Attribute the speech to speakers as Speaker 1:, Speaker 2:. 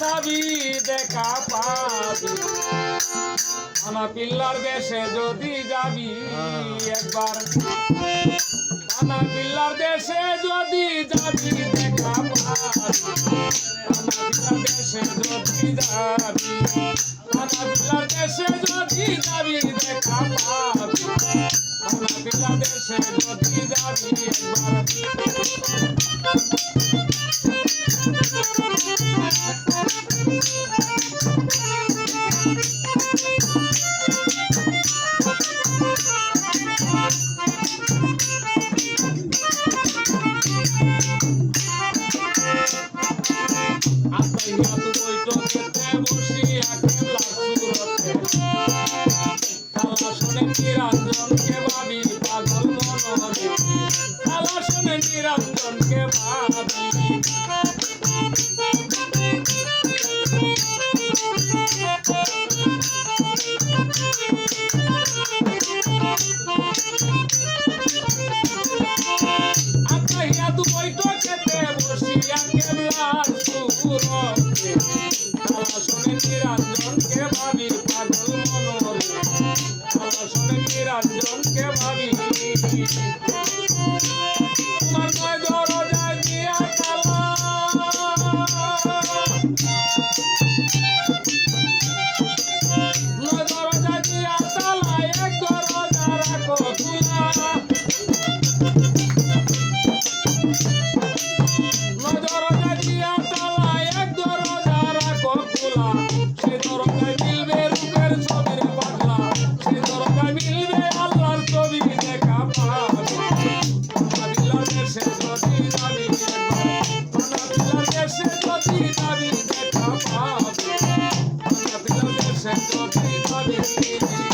Speaker 1: সাবি দেখা পাবি। আনা পিল্লার দেশে যদি যাবি, একবার। আনা পিল্লার দেশে যদি যাবি, দেখা পাবি। পিল্লার দেশে যদি যাবি আনা পিল্লার দেশে যদি যাবি, দেখা পাবি। আনা পিল্লার দেশে যদি যাবি, একবার। নিরঞ্জনকে ভাবি পাগল মনরে খালা শুনে নিরঞ্জনকে ভাবি। নিরঞ্জনকে ভাবি নিরঞ্জনকে ভাবি যদি যাবি